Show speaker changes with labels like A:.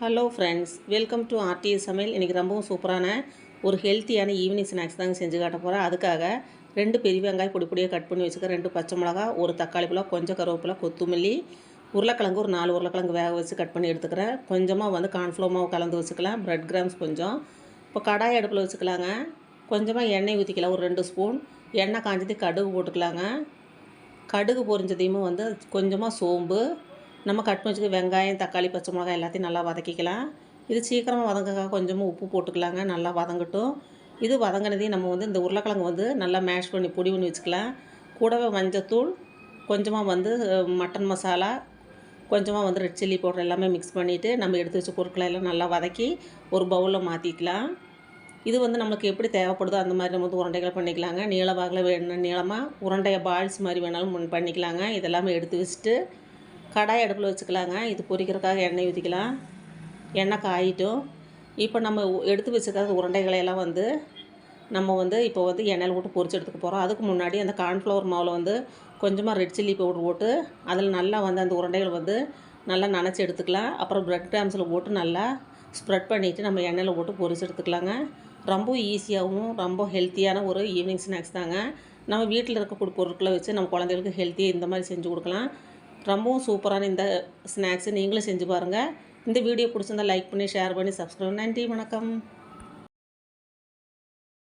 A: Hello friends welcome to RTS சமையல். இன்றைக்கி ரொம்பவும் சூப்பரான ஒரு ஹெல்த்தியான ஈவினிங் ஸ்நாக்ஸ் தாங்க செஞ்சு காட்ட போகிறேன் அதுக்காக ரெண்டு பெரிய வெங்காயம் பொடி பொடியாக கட் பண்ணி வச்சுக்க ரெண்டு பச்சை மிளகா ஒரு தக்காளி பழம் கொஞ்சம் கருவேப்பிலை கொத்துமல்லி உருளைக்கிழங்கு ஒரு நாலு உருளைக்கிழங்கு வேக வச்சு கட் பண்ணி எடுத்துக்கிறேன். கொஞ்சமாக வந்து கார்ன்ஃப்ளவர் மாவு கலந்து வச்சுக்கலாம். பிரெட் கிராம்ஸ் கொஞ்சம். இப்போ கடாய் அடுப்பில் வச்சுக்கலாங்க. கொஞ்சமாக எண்ணெய் ஊற்றிக்கலாம் ஒரு ரெண்டு ஸ்பூன் எண்ணெய் காஞ்சது கடுகு போட்டுக்கலாங்க. கடுகு பொறிஞ்சதையும் வந்து கொஞ்சமாக சோம்பு நம்ம கட் வச்சுக்க வெங்காயம் தக்காளி பச்சை மிளகாய் எல்லாத்தையும் நல்லா வதக்கிக்கலாம். இது சீக்கிரமாக வதங்கக்காக கொஞ்சமாக உப்பு போட்டுக்கலாங்க. நல்லா வதங்கட்டும். இது வதங்கினதையும் நம்ம வந்து இந்த உருளைக்கிழங்கு வந்து நல்லா மேஷ் பண்ணி பொடி பண்ணி வச்சுக்கலாம். கூடவே மஞ்சத்தூள் கொஞ்சமாக வந்து மட்டன் மசாலா கொஞ்சமாக வந்து ரெட் சில்லி பவுடர் எல்லாமே மிக்ஸ் பண்ணிவிட்டு நம்ம எடுத்து வச்ச பொருட்களை எல்லாம் நல்லா வதக்கி ஒரு பவுலில் மாற்றிக்கலாம் இது வந்து நம்மளுக்கு எப்படி தேவைப்படுதோ அந்த மாதிரி நம்ம வந்து உருண்டைகள் பண்ணிக்கலாங்க. நீள வேணும் நீளமாக உருண்டையை பால்ஸ் மாதிரி வேணாலும் பண்ணிக்கலாங்க. இதெல்லாமே எடுத்து வச்சுட்டு கடாய் அடுப்பில் வச்சுக்கலாங்க. இது பொரிக்கிறதுக்காக எண்ணெய் ஊற்றிக்கலாம். எண்ணெய் காயிட்டும். இப்போ நம்ம எடுத்து வச்சுக்கிறது உருண்டைகளையெல்லாம் வந்து நம்ம வந்து இப்போ வந்து எண்ணெயில் போட்டு பொரிச்சு எடுத்துக்க போகிறோம் அதுக்கு முன்னாடி அந்த கார்ன்ஃப்ளவர் மாவில் வந்து கொஞ்சமாக ரெட் சில்லி பவுடர் போட்டு அதில் நல்லா வந்து அந்த உருண்டைகள் வந்து நல்லா நனைச்சி எடுத்துக்கலாம். அப்புறம் ப்ரெட் கிராம்ஸில் போட்டு நல்லா ஸ்ப்ரெட் பண்ணிவிட்டு நம்ம எண்ணெயில் போட்டு பொரிச்சு எடுத்துக்கலாங்க. ரொம்ப ஈஸியாகவும் ரொம்ப ஹெல்த்தியான ஒரு ஈவினிங் ஸ்நாக்ஸ் தாங்க. நம்ம வீட்டில் இருக்கக்கூடிய பொருட்களை வச்சு நம்ம குழந்தைகளுக்கு ஹெல்த்தியாக இந்த மாதிரி செஞ்சு கொடுக்கலாம். ரொம்பவும் சூப்பரான இந்த ஸ்நாக்ஸை நீங்களும் செஞ்சு பாருங்கள் இந்த வீடியோ பிடிச்சிருந்தா லைக் பண்ணி ஷேர் பண்ணி சப்ஸ்கிரைப் நன்றி வணக்கம்.